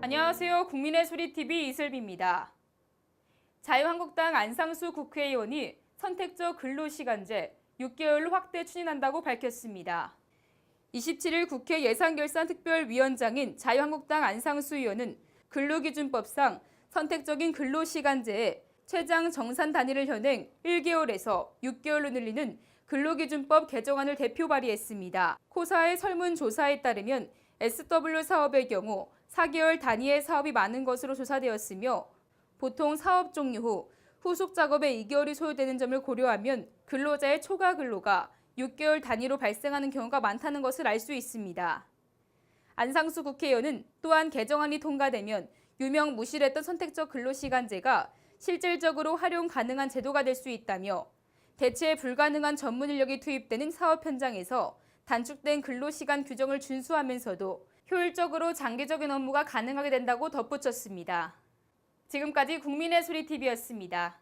안녕하세요. 국민의 소리TV 이슬비입니다. 자유한국당 안상수 국회의원이 선택적 근로시간제 6개월로 확대 추진한다고 밝혔습니다. 27일 국회 예산결산특별위원장인 자유한국당 안상수 의원은 근로기준법상 선택적인 근로시간제에 최장 정산 단위를 현행 1개월에서 6개월로 늘리는 근로기준법 개정안을 대표 발의했습니다. 코사의 설문조사에 따르면 SW 사업의 경우 4개월 단위의 사업이 많은 것으로 조사되었으며 보통 사업 종료 후 후속 작업에 2개월이 소요되는 점을 고려하면 근로자의 초과 근로가 6개월 단위로 발생하는 경우가 많다는 것을 알 수 있습니다. 안상수 국회의원은 또한 개정안이 통과되면 유명 무실했던 선택적 근로시간제가 실질적으로 활용 가능한 제도가 될 수 있다며 대체 불가능한 전문 인력이 투입되는 사업 현장에서 단축된 근로시간 규정을 준수하면서도 효율적으로 장기적인 업무가 가능하게 된다고 덧붙였습니다. 지금까지 국민의 소리 TV였습니다.